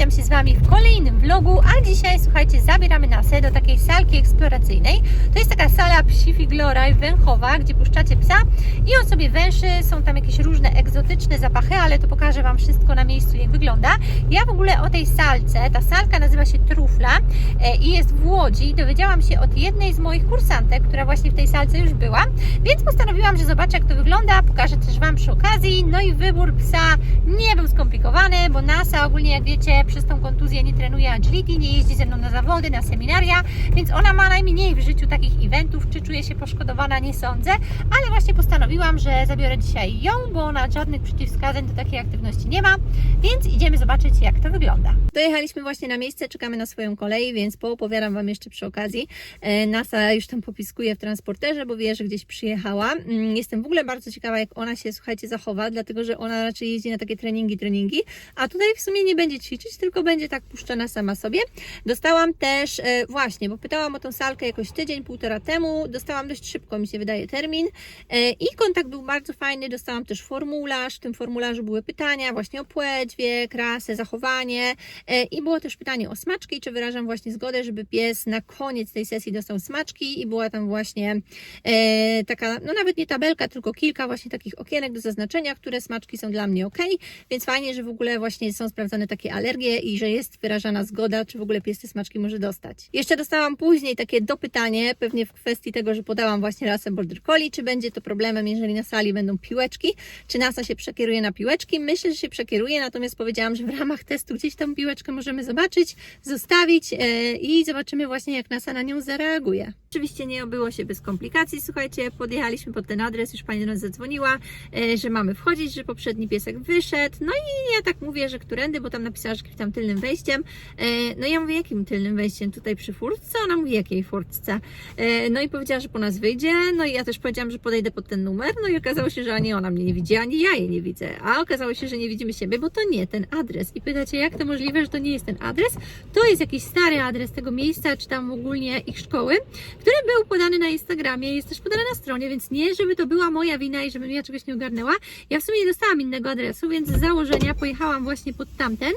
witam się z Wami w kolejnym vlogu, a dzisiaj słuchajcie, zabieramy Nasę do takiej salki eksploracyjnej. To jest taka sala Psifiglora i Węchowa, gdzie puszczacie psa i on sobie węszy, są tam jakieś różne egzotyczne zapachy, ale to pokażę Wam wszystko na miejscu jak wygląda. Ja w ogóle o tej salce, ta salka nazywa się Trufla e, i jest w Łodzi. Dowiedziałam się od jednej z moich kursantek, która właśnie w tej salce już była, więc postanowiłam, że zobaczę jak to wygląda, pokażę też Wam przy okazji. No i wybór psa nie był skomplikowany, bo NASA ogólnie jak wiecie przez tą kontuzję nie trenuje agility, nie jeździ ze mną na zawody, na seminaria, więc ona ma najmniej w życiu takich eventów, czy czuje się poszkodowana, nie sądzę, ale właśnie postanowiłam, że zabiorę dzisiaj ją, bo ona żadnych przeciwwskazań do takiej aktywności nie ma, więc idziemy zobaczyć jak to wygląda. Dojechaliśmy właśnie na miejsce, czekamy na swoją kolej, więc poopowiadam Wam jeszcze przy okazji. E, NASA już tam popiskuje w transporterze, bo wie, że gdzieś przyjechała. Mm, Jestem w ogóle bardzo ciekawa, jak ona się, słuchajcie, zachowa, dlatego, że ona raczej jeździ na takie treningi, treningi, a tutaj w sumie nie będzie ćwiczyć, tylko będzie tak puszczona sama sobie. Dostałam też, e, właśnie, bo pytałam o tą salkę jakoś tydzień, półtora temu, dostałam dość szybko, mi się wydaje, termin. E, i kontakt był bardzo fajny, dostałam też formularz, w tym formularzu były pytania właśnie o płeć, wiek, rasę, zachowanie. E, i było też pytanie o smaczki, czy wyrażam właśnie zgodę, żeby pies na koniec tej sesji dostał smaczki? I była tam właśnie taka, no nawet nie tabelka, tylko kilka właśnie takich okienek do zaznaczenia, które smaczki są dla mnie ok, więc fajnie, że w ogóle właśnie są sprawdzane takie alergie i że jest wyrażana zgoda, czy w ogóle pies te smaczki może dostać. Jeszcze dostałam później takie dopytanie, pewnie w kwestii tego, że podałam właśnie rasę Border Collie, czy będzie to problemem, jeżeli na sali będą piłeczki, czy NASA się przekieruje na piłeczki. Myślę, że się przekieruje, natomiast powiedziałam, że w ramach testu gdzieś tą piłeczkę możemy zobaczyć, zostawić e, i zobaczymy właśnie, jak NASA na nią zareaguje. Oczywiście nie obyło się bez komplikacji, słuchajcie, podjechaliśmy pod ten adres, już pani do nas zadzwoniła, e, że mamy wchodzić, że poprzedni piesek wyszedł, no i ja tak mówię, że którędy, bo tam napisała, że tam tylnym wejściem, E, no ja mówię, jakim tylnym wejściem, tutaj przy furtce? Ona mówi, jakiej furtce? E, No i powiedziała, że po nas wyjdzie, no i ja też powiedziałam, że podejdę pod ten numer, no i okazało się, że ani ona mnie nie widzi, ani ja jej nie widzę, a okazało się, że nie widzimy siebie, bo to nie ten adres. I pytacie, jak to możliwe, że to nie jest ten adres? To jest jakiś stary adres tego miejsca, czy tam ogólnie ich szkoły, który był podany na Instagramie, jest też podany na stronie, więc nie, żeby to była moja wina i żebym ja czegoś nie ogarnęła. Ja w sumie nie dostałam innego adresu, więc z założenia pojechałam właśnie pod tamten.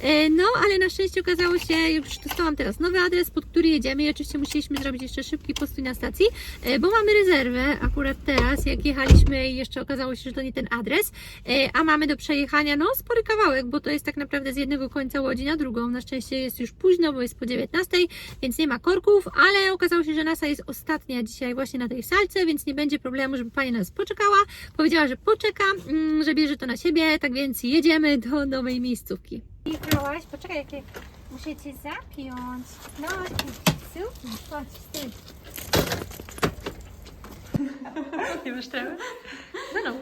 E, No, ale na szczęście okazało się, już dostałam teraz nowy adres, pod który jedziemy i oczywiście musieliśmy zrobić jeszcze szybki postój na stacji, e, bo mamy rezerwę akurat teraz, jak jechaliśmy i jeszcze okazało się, że to nie ten adres, e, a mamy do przejechania, no, spory kawałek, bo to jest tak naprawdę z jednego końca Łodzi na drugą. Na szczęście jest już późno, bo jest po 19, więc nie ma korków, ale okazało się, że NASA jest ostatnia dzisiaj właśnie na tej salce, więc nie będzie problemu, żeby pani nas poczekała. Powiedziała, że poczeka, mm, że bierze to na siebie, tak więc jedziemy do nowej miejscówki. Jechałaś? Poczekaj, jakie... muszę cię zapiąć. No, super, chodź, wstyd. Nie masz? No, no.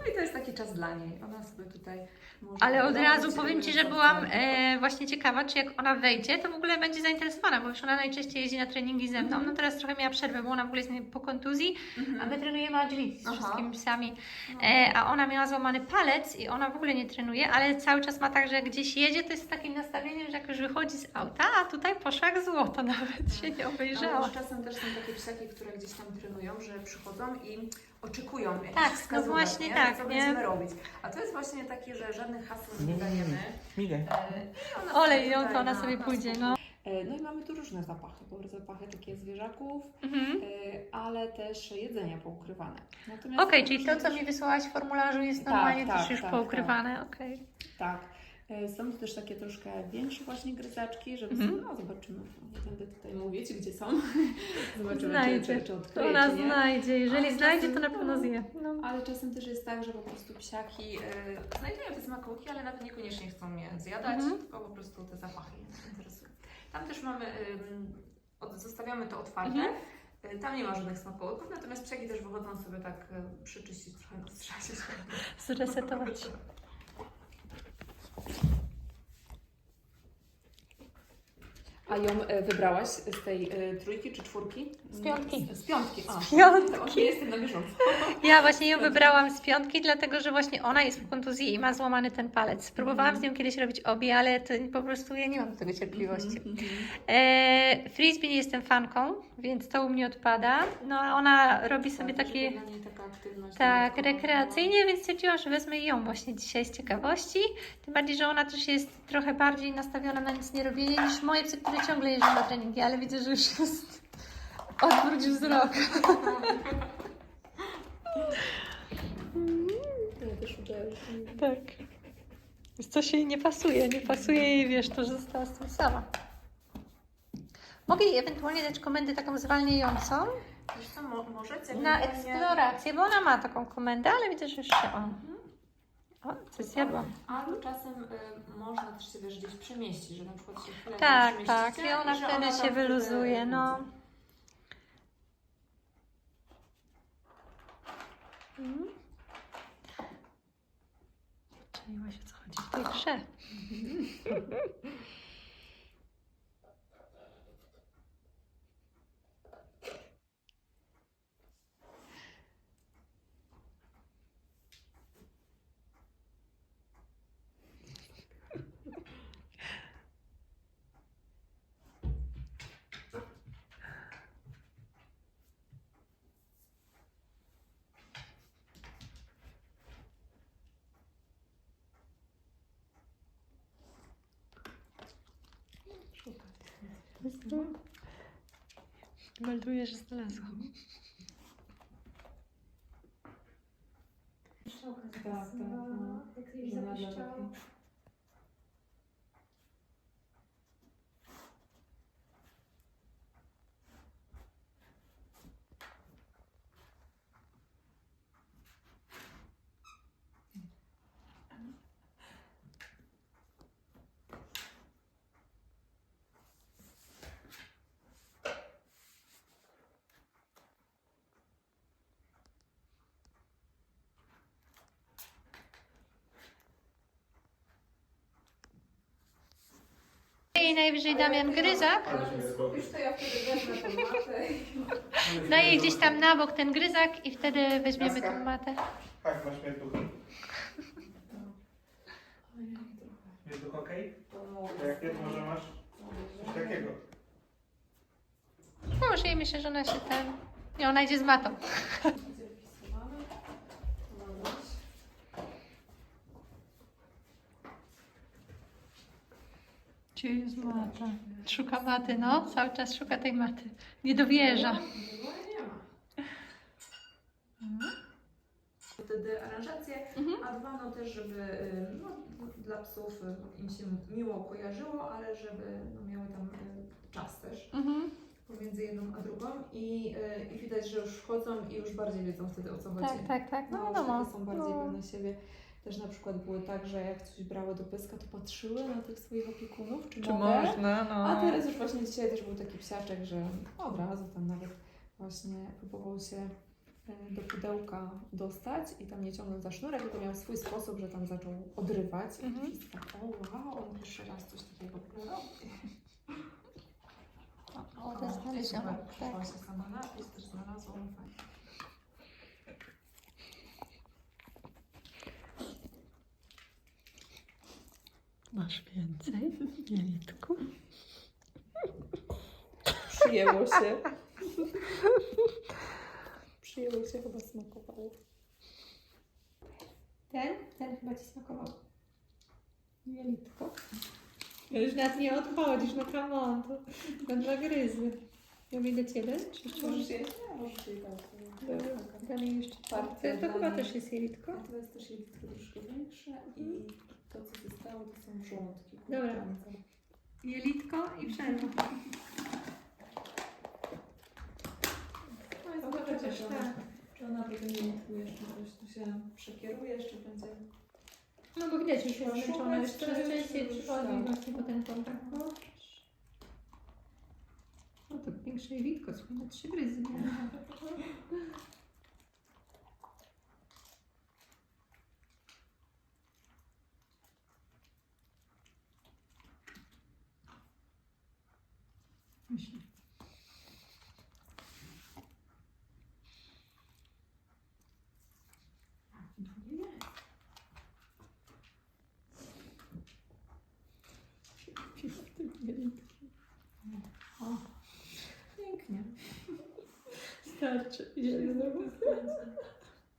No i to jest taki czas dla niej. Ona sobie tutaj może. Ale od razu powiem Ci, że byłam e, właśnie ciekawa, czy jak ona wejdzie, to w ogóle będzie zainteresowana, bo już ona najczęściej jeździ na treningi ze mną. No teraz trochę miała przerwę, bo ona w ogóle jest po kontuzji, a my trenujemy agility z Aha. wszystkimi psami. No. E, a ona miała złamany palec i ona w ogóle nie trenuje, ale cały czas ma tak, że gdzieś jedzie, to jest z takim nastawieniem, że jak już wychodzi z auta, a tutaj poszła jak złoto, nawet się nie Ale obejrzała. czasem też są takie psiaki, które gdzieś tam trenują, że przychodzą i oczekują jakichś Tak, no wskazówek, właśnie nie? tak, co nie? będziemy robić. A to jest właśnie takie, że żadnych haseł nie dajemy. Migaj. E, i ona Olej sobie ją, tutaj to ona na- sobie na pójdzie, no. E, No i mamy tu różne zapachy, bo zapachy takie zwierzaków, Mhm. e, ale też jedzenia poukrywane. Natomiast Okej, czyli to, co mi wysłałaś w formularzu jest Tak, normalnie tak, też już tak, poukrywane, okej. Tak. E, Są tu też takie troszkę większe właśnie gryzaczki, żeby Mhm. sobie, no zobaczymy, nie będę tutaj mówić, gdzie są. Zobaczymy, Znajdzie. czy, czy, czy odkryje, ona czy nie. znajdzie. Jeżeli Ale znajdzie, to na pewno zje. No. Ale czasem też jest tak, że po prostu psiaki E, Znajdują te smakołki, ale nawet niekoniecznie chcą je zjadać, Mhm. tylko po prostu te zapachy je interesują. Tam też mamy, od, zostawiamy to otwarte. E, Tam nie ma żadnych smakołyków, natomiast psiaki też wychodzą sobie tak przyczyścić trochę, roztrzasić. Zresetować. A ją e, wybrałaś z tej e, trójki czy czwórki? Z piątki. Z, z piątki. A, Z piątki. To nie jestem na bieżąco. Ja właśnie ją wybrałam z piątki, dlatego że właśnie ona jest w kontuzji i ma złamany ten palec. Próbowałam z nią kiedyś robić obie, ale to po prostu ja nie mam do tego cierpliwości. Mhm, E, frisbee nie jestem fanką, więc to u mnie odpada. No a ona robi sobie Tak, takie... taka aktywność Tak, rekreacyjnie, więc stwierdziłam, że wezmę ją właśnie dzisiaj z ciekawości. Tym bardziej, że ona też jest trochę bardziej nastawiona na nic nie robienie niż moje psy, które ciągle jeżdżą na treningi, ale widzę, że już jest odwróć wzrok. Ja też udaję. Tak. Coś jej nie pasuje, nie pasuje jej, wiesz, to, że została z tym sama. Mogę jej ewentualnie dać komendę taką zwalniającą Wiesz co, mo- możecie na ewentualnie- eksplorację, bo ona ma taką komendę, ale widzę, że już się o. O, coś zjadłam. Albo czasem y, można też się wiesz, gdzieś przemieścić, że na przykład się chwilę Tak, tak. I ona że wtedy tam się wyluzuje, no. Mhm. Czaiłaś o co chodzi w tej grze. Melduję, że znalazłam. Tak, tak. No. Nagle taki- I najwyżej Damian Gryzak. Już to ja wtedy wezmę tą matę i... Daję gdzieś tam na bok ten gryzak i wtedy weźmiemy tą matę. Tak, masz mieć ducha. Jest duch okej? To jak jest, może masz coś takiego. No może i myślę, że ona się ten... I ona idzie z matą. Gdzie jest mata? Szuka maty, no. Cały czas szuka tej maty. Nie dowierza. ma. Wtedy aranżację, Mhm. a dwa no też, żeby y, no, dla psów y, im się miło kojarzyło, ale żeby no, miały tam y, czas też Mhm. pomiędzy jedną a drugą i, i widać, że już wchodzą i już bardziej wiedzą wtedy o co chodzi. Tak, tak, tak. No No, wiadomo. takie są bardziej No. pewne siebie. Też na przykład były tak, że jak coś brały do pyska, to patrzyły na tych swoich opiekunów, czy, mogę. no. A teraz już właśnie dzisiaj też był taki psiaczek, że od razu tam nawet właśnie próbował się e, do pudełka dostać i tam nie ciągnął za sznurek, tylko miał swój sposób, że tam zaczął odrywać. Mhm. I tak, o wow, on pierwszy raz coś takiego robi. O, to jest znalezione. Super, przyszła Tak. się sama napis, też znalazła, no fajnie. Masz więcej, Jelitku? Przyjęło się. Przyjęło się, chyba smakowało. Ten? Ten chyba Ci smakował. Jelitko. Już nas nie odchodzisz, no come on, to, to dwa gryzy. Ja mi do Ciebie? Czy jeszcze Możesz jeść? Możesz. Dobra, Dalej jeszcze To, to chyba też jest jelitko. A to jest też jelitko troszkę większe i to, co zostało, to są żołądki. Dobra. Jelitko i przerwa. No i zobaczycie, czy ona, czy ona potem jelitku jeszcze coś tu się przekieruje, jeszcze będzie... No bo widać, już jest zmęczona, już Szukać, coraz to częściej już przychodzi tak. właśnie po ten kontakt. No, no to większe jelitko, słuchaj, na trzy gryzy.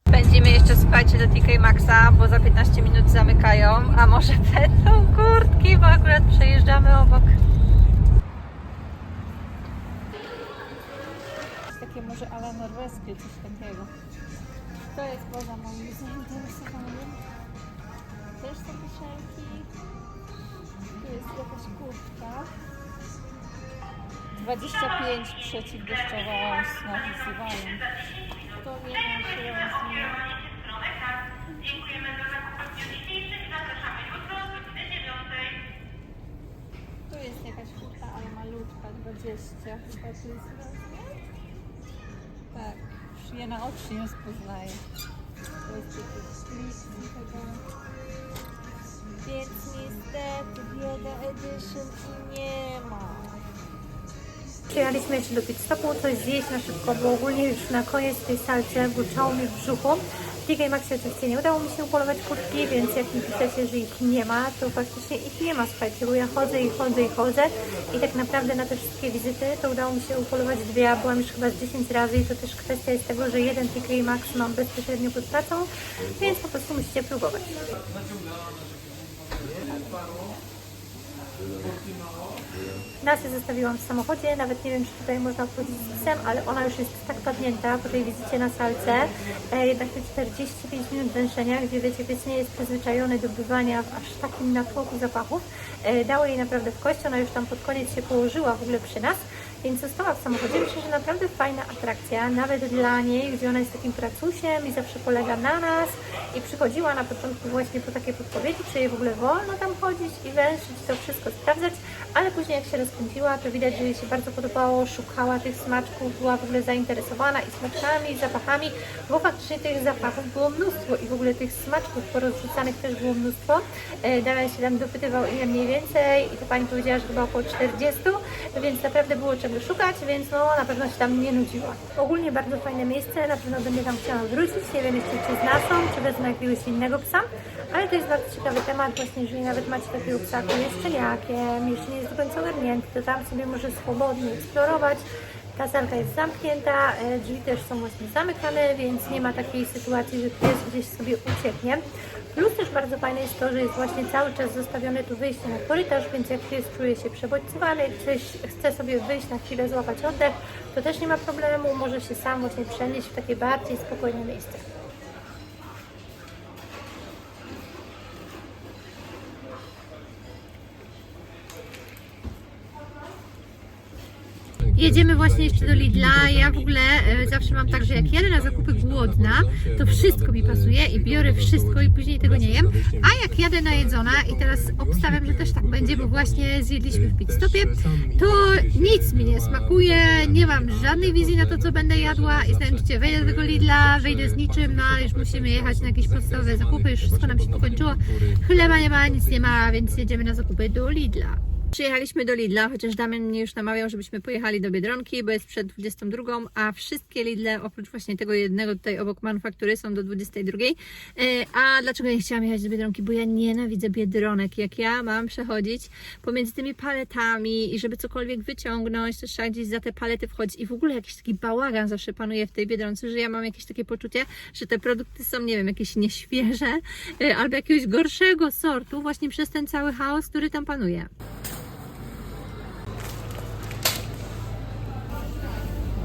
Pędzimy jeszcze, słuchajcie, do TK Maxa, bo za 15 minut zamykają, a może będą kurtki, bo akurat przejeżdżamy obok. Ala norweskie, coś takiego. To jest poza moim zainteresowaniem. Też są kiszelki. Tu jest jakaś kurtka. 25 przeciwdeszczowa osna wzywają. To nie ma się rozumie. Tu jest jakaś kurta, ale malutka, 20 chyba to jest. Je na oczy nie rozpoznaję. To jest jakiś list. Więc niestety bieda edition nie ma. Przyjechaliśmy jeszcze do pit stopu, coś zjeść na szybko, bo ogólnie już na koniec tej salce burczało mi w brzuchu. TK Maxie oczywiście nie udało mi się upolować kurtki, więc jak mi piszecie, że ich nie ma, to faktycznie ich nie ma, słuchajcie, bo ja chodzę i chodzę i chodzę. I tak naprawdę na te wszystkie wizyty to udało mi się upolować dwie, a byłam już chyba z 10 razy i to też kwestia jest tego, że jeden TK Max mam bezpośrednio pod pracą, więc po prostu musicie próbować. Nasię zostawiłam w samochodzie, nawet nie wiem, czy tutaj można wchodzić z psem, ale ona już jest tak padnięta po tej wizycie na salce. E, jednak te 45 minut węszenia, gdzie wiecie, pies nie jest przyzwyczajony do bywania w aż takim natłoku zapachów, e, dało jej naprawdę w kość. Ona już tam pod koniec się położyła w ogóle przy nas, więc została w samochodzie. Myślę, że naprawdę fajna atrakcja, nawet dla niej, gdzie ona jest takim pracusiem i zawsze polega na nas i przychodziła na początku właśnie po takie podpowiedzi, czy jej w ogóle wolno tam chodzić i węszyć, to wszystko sprawdzać, ale później jak się rozkręciła, to widać, że jej się bardzo podobało, szukała tych smaczków, była w ogóle zainteresowana i smaczkami, i zapachami, bo faktycznie tych zapachów było mnóstwo i w ogóle tych smaczków porozrzucanych też było mnóstwo. E, Damian się tam dopytywał ile mniej więcej i to pani powiedziała, że chyba około 40, więc naprawdę było czego szukać, więc no na pewno się tam nie nudziła. Ogólnie bardzo fajne miejsce, na pewno będę tam chciała wrócić, nie wiem jeszcze czy z Nasą, czy wezmę jakiegoś innego psa, ale to jest bardzo ciekawy temat właśnie, jeżeli nawet macie takiego psa, który jest szczeniakiem, jeszcze nie jest do końca ogarnięty, to tam sobie może swobodnie eksplorować. Ta salka jest zamknięta, e, drzwi też są właśnie zamykane, więc nie ma takiej sytuacji, że pies gdzieś sobie ucieknie. Plus też bardzo fajne jest to, że jest właśnie cały czas zostawione tu wyjście na korytarz, więc jak pies czuje się przebodźcowany, coś chce sobie wyjść na chwilę, złapać oddech, to też nie ma problemu, może się sam właśnie przenieść w takie bardziej spokojne miejsce. Jedziemy właśnie jeszcze do Lidla. Ja w ogóle e, zawsze mam tak, że jak jadę na zakupy głodna, to wszystko mi pasuje i biorę wszystko i później tego nie jem. A jak jadę najedzona i teraz obstawiam, że też tak będzie, bo właśnie zjedliśmy w pit stopie, to nic mi nie smakuje, nie mam żadnej wizji na to, co będę jadła i znaczy, wejdę do tego Lidla, wyjdę z niczym, no już musimy jechać na jakieś podstawowe zakupy, już wszystko nam się tu kończyło. Chleba nie ma, nic nie ma, więc jedziemy na zakupy do Lidla. Przyjechaliśmy do Lidla, chociaż Damian mnie już namawiał, żebyśmy pojechali do Biedronki, bo jest przed 22, a wszystkie Lidle, oprócz właśnie tego jednego tutaj obok manufaktury, są do 22. E, A dlaczego nie chciałam jechać do Biedronki? Bo ja nienawidzę Biedronek. Jak ja mam przechodzić pomiędzy tymi paletami i żeby cokolwiek wyciągnąć, to trzeba gdzieś za te palety wchodzić i w ogóle jakiś taki bałagan zawsze panuje w tej Biedronce, że ja mam jakieś takie poczucie, że te produkty są, nie wiem, jakieś nieświeże e, albo jakiegoś gorszego sortu właśnie przez ten cały chaos, który tam panuje.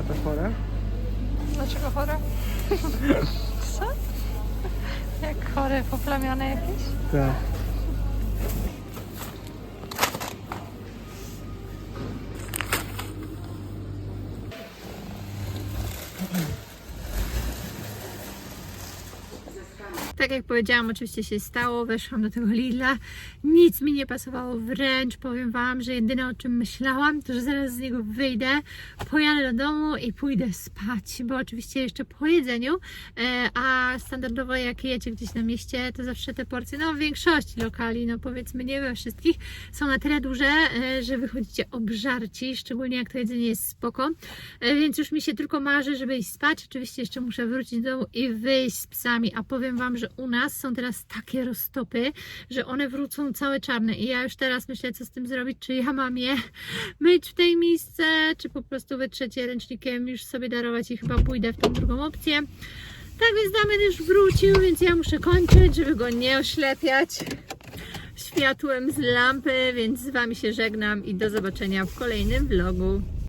A to chore? Dlaczego chore? Co? Jak chore, poplamione jakieś? Tak. Tak jak powiedziałam, oczywiście się stało. Weszłam do tego Lidla. Nic mi nie pasowało. Wręcz powiem Wam, że jedyne o czym myślałam, to że zaraz z niego wyjdę, pojadę do domu i pójdę spać. Bo oczywiście jeszcze po jedzeniu, e, a standardowo jak jecie gdzieś na mieście, to zawsze te porcje, no w większości lokali, no powiedzmy nie we wszystkich, są na tyle duże, e, że wychodzicie obżarci, szczególnie jak to jedzenie jest spoko. E, Więc już mi się tylko marzy, żeby iść spać. Oczywiście jeszcze muszę wrócić do domu i wyjść z psami. A powiem Wam, że u nas są teraz takie roztopy, że one wrócą całe czarne. I ja już teraz myślę, co z tym zrobić. Czy ja mam je myć w tej misce, czy po prostu wytrzeć je ręcznikiem, już sobie darować i chyba pójdę w tą drugą opcję. Tak więc Damian już wrócił, więc ja muszę kończyć, żeby go nie oślepiać światłem z lampy, więc z Wami się żegnam i do zobaczenia w kolejnym vlogu.